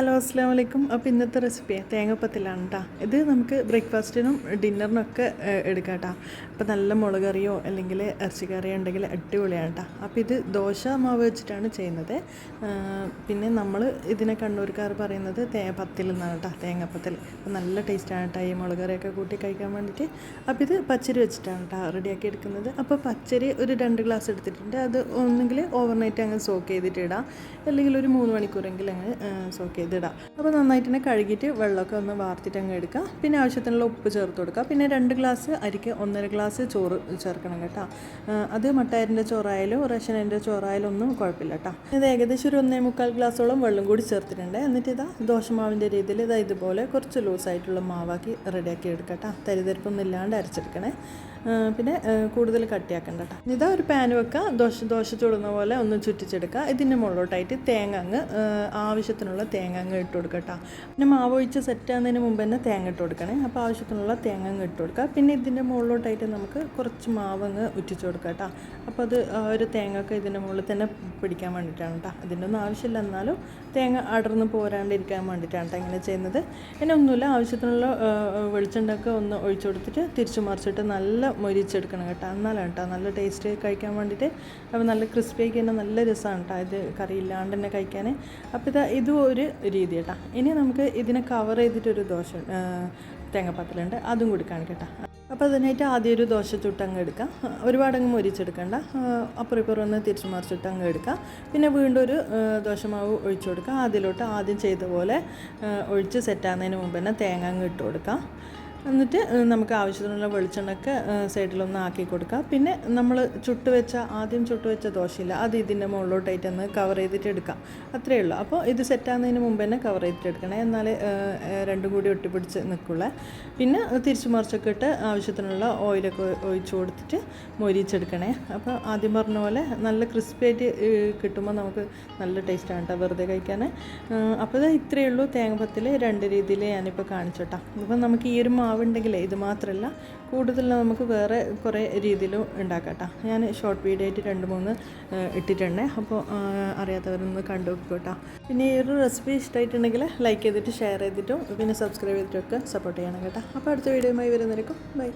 Hello അസ്സാം വലൈക്കും അപ്പോൾ ഇന്നത്തെ റെസിപ്പി തേങ്ങപ്പത്തിലാണ് കേട്ടോ ഇത് നമുക്ക് ബ്രേക്ക്ഫാസ്റ്റിനും ഡിന്നറിനും ഒക്കെ എടുക്കാം കേട്ടോ അപ്പോൾ നല്ല മുളക് കറിയോ അല്ലെങ്കിൽ ഇറച്ചിക്കറിയോ ഉണ്ടെങ്കിൽ അടിപൊളിയാണ് കേട്ടോ അപ്പോൾ ഇത് ദോശ മാവ് വെച്ചിട്ടാണ് ചെയ്യുന്നത്. പിന്നെ നമ്മൾ ഇതിനെ കണ്ണൂർക്കാർ പറയുന്നത് തേ പത്തിൽ നിന്നാണ് കേട്ടോ തേങ്ങപ്പത്തിൽ. അപ്പോൾ നല്ല ടേസ്റ്റാണ് കേട്ടോ ഈ മുളക് കറിയൊക്കെ കൂട്ടി കഴിക്കാൻ വേണ്ടിയിട്ട്. അപ്പോൾ ഇത് പച്ചരി വെച്ചിട്ടാണ് കേട്ടോ റെഡിയാക്കി എടുക്കുന്നത്. അപ്പോൾ പച്ചരി ഒരു രണ്ട് ഗ്ലാസ് എടുത്തിട്ടുണ്ട്. അത് ഒന്നെങ്കിൽ ഓവർനൈറ്റ് അങ്ങ് സോക്ക് ചെയ്തിട്ട് ഇടാം. അല്ലെങ്കിൽ ഒരു മൂന്ന് മണിക്കൂറെങ്കിലും അങ്ങ് സോക്ക് ചെയ്തിടാം. അപ്പോൾ നന്നായിട്ട് തന്നെ കഴുകിയിട്ട് വെള്ളമൊക്കെ ഒന്ന് വാർത്തിട്ട് അങ്ങ് എടുക്കുക പിന്നെ ആവശ്യത്തിനുള്ള ഉപ്പ് ചേർത്ത് കൊടുക്കുക പിന്നെ രണ്ട് ഗ്ലാസ് അരിക്ക് ഒന്നര ഗ്ലാസ് ചോറ് ചേർക്കണം കേട്ടോ. അത് മട്ടയരിന്റെ ചോറായാലും റേഷനരിന്റെ ചോറായാലും ഒന്നും കുഴപ്പമില്ല കേട്ടോ. ഇത് ഏകദേശം ഒരു ഒന്നേ മുക്കാൽ ഗ്ലാസ്സോളം വെള്ളം കൂടി ചേർത്തിട്ടുണ്ട്. എന്നിട്ട് ഇതാ ദോശമാവിന്റെ രീതിയിൽ ഇതാ ഇതുപോലെ കുറച്ച് ലൂസായിട്ടുള്ള മാവാക്കി റെഡിയാക്കി എടുക്കാം കേട്ടോ. തരിതരിപ്പൊന്നും ഇല്ലാണ്ട് അരച്ചെടുക്കണേ. പിന്നെ കൂടുതൽ കട്ടിയാക്കണ്ട കേട്ടോ. ഇതാ ഒരു പാൻ വെക്കുക ദോശ ദോശ ചുടുന്ന പോലെ ഒന്ന് ചുറ്റിച്ചെടുക്കുക ഇതിന്റെ മുകളിലോട്ടായിട്ട് തേങ്ങ അങ്ങ് ആവശ്യത്തിനുള്ള തേങ്ങ അങ്ങ് ഇട്ട് കൊടുക്കട്ടോ. പിന്നെ മാവ് ഒഴിച്ച് സെറ്റ് ആകുന്നതിന് മുമ്പ് തന്നെ തേങ്ങ ഇട്ട് കൊടുക്കണേ. അപ്പോൾ ആവശ്യത്തിനുള്ള തേങ്ങ അങ്ങ് ഇട്ട് കൊടുക്കുക. പിന്നെ ഇതിന്റെ മുകളിലോട്ടായിട്ട് നമുക്ക് കുറച്ച് മാവ് അങ്ങ് ഉറ്റിച്ച് കൊടുക്കട്ടോ. അപ്പോൾ അത് ഒരു തേങ്ങയൊക്കെ ഇതിന്റെ മുകളിൽ തന്നെ പിടിക്കാൻ വേണ്ടിയിട്ടാണ് കേട്ടോ അതിന്റെ ഒന്നും ആവശ്യമില്ല എന്നാലും തേങ്ങ അടർന്ന് പോരാണ്ടിരിക്കാൻ വേണ്ടിയിട്ടാണ് കേട്ടോ ഇങ്ങനെ ചെയ്യുന്നത്. പിന്നെ ഒന്നുമില്ല ആവശ്യത്തിനുള്ള വെളിച്ചെണ്ണൊക്കെ ഒന്ന് ഒഴിച്ചു കൊടുത്തിട്ട് തിരിച്ചു മറിച്ചിട്ട് നല്ല മൊരിച്ചെടുക്കണം കേട്ടോ. എന്നാലാണ് കേട്ടോ നല്ല ടേസ്റ്റ് കഴിക്കാൻ വേണ്ടിയിട്ട്. അപ്പോൾ നല്ല ക്രിസ്പി ആയിക്കഴിഞ്ഞാൽ നല്ല രസമാണ് കേട്ടോ ഇത് കറി ഇല്ലാണ്ട് തന്നെ കഴിക്കാൻ അപ്പോൾ ഇതാ ഇതും ഒരു രീതി കേട്ടോ. ഇനി നമുക്ക് ഇതിനെ കവർ ചെയ്തിട്ടൊരു ദോശ തേങ്ങാപ്പാത്തിലുണ്ട് അതും കൂടി കാണിക്കട്ടെ അപ്പോൾ അതിനായിട്ട് ആദ്യം ഒരു ദോശ ചുട്ടങ്ങ് എടുക്കാം. ഒരുപാടങ്ങ് മൊരിച്ചെടുക്കണ്ട. അപ്പുറം ഇപ്പുറം ഒന്ന് തിരിച്ചു മറിച്ചിട്ട് അങ്ങ് എടുക്കാം. പിന്നെ വീണ്ടും ഒരു ദോശമാവ് ഒഴിച്ചു കൊടുക്കാം. അതിലോട്ട് ആദ്യം ചെയ്ത പോലെ ഒഴിച്ച് സെറ്റാകുന്നതിന് മുമ്പ് തന്നെ തേങ്ങ അങ്ങ് ഇട്ട് കൊടുക്കാം. എന്നിട്ട് നമുക്ക് ആവശ്യത്തിനുള്ള വെളിച്ചെണ്ണയൊക്കെ ഏഹ്, സൈഡിലൊന്ന് ആക്കി കൊടുക്കുക പിന്നെ നമ്മൾ ചുട്ട് വെച്ച ആദ്യം ചുട്ട് വെച്ച ദോശയില്ല അത് ഇതിന്റെ മുകളിലോട്ടായിട്ട് ഒന്ന് കവർ ചെയ്തിട്ട് എടുക്കാം. അത്രയേ ഉള്ളൂ. അപ്പോൾ ഇത് സെറ്റാകുന്നതിന് മുമ്പ് തന്നെ കവർ ചെയ്തിട്ട് എടുക്കണേ. എന്നാൽ രണ്ടും കൂടി ഒട്ടിപ്പിടിച്ച് നിൽക്കുള്ളേ പിന്നെ തിരിച്ചു മറിച്ചൊക്കെ ഇട്ട് ആവശ്യത്തിനുള്ള ഓയിലൊക്കെ ഒഴിച്ചു കൊടുത്തിട്ട് മൊരിച്ചെടുക്കണേ അപ്പോൾ ആദ്യം പറഞ്ഞ പോലെ നല്ല ക്രിസ്പി ആയിട്ട് കിട്ടുമ്പോൾ നമുക്ക് നല്ല ടേസ്റ്റാണ് കേട്ടോ വെറുതെ കഴിക്കാൻ അപ്പോൾ ഇത് ഇത്രയേ ഉള്ളൂ തേങ്ങപ്പത്തിൽ രണ്ട് രീതിയിൽ ഞാനിപ്പോൾ കാണിച്ചോട്ടാ. അപ്പം നമുക്ക് ഈ ഒരു മാവുണ്ടെങ്കിലേ ഇത് മാത്രമല്ല കൂടുതൽ നമുക്ക് വേറെ കുറേ രീതിയിലും ഉണ്ടാക്കാം കേട്ടോ ഞാൻ ഷോർട്ട് വീഡിയോ ആയിട്ട് രണ്ട് മൂന്ന് ഇട്ടിട്ടുണ്ട്. അപ്പോൾ അറിയാത്തവരൊന്ന് കണ്ടു നോക്കട്ടോ പിന്നെ ഈ ഒരു റെസിപ്പി ഇഷ്ടമായിട്ടുണ്ടെങ്കിൽ ലൈക്ക് ചെയ്തിട്ട് ഷെയർ ചെയ്തിട്ടും പിന്നെ സബ്സ്ക്രൈബ് ചെയ്തിട്ടും ഒക്കെ സപ്പോർട്ട് ചെയ്യണം കേട്ടോ. അപ്പോൾ അടുത്ത വീഡിയോയുമായി വരുന്നതായിരിക്കും ബൈ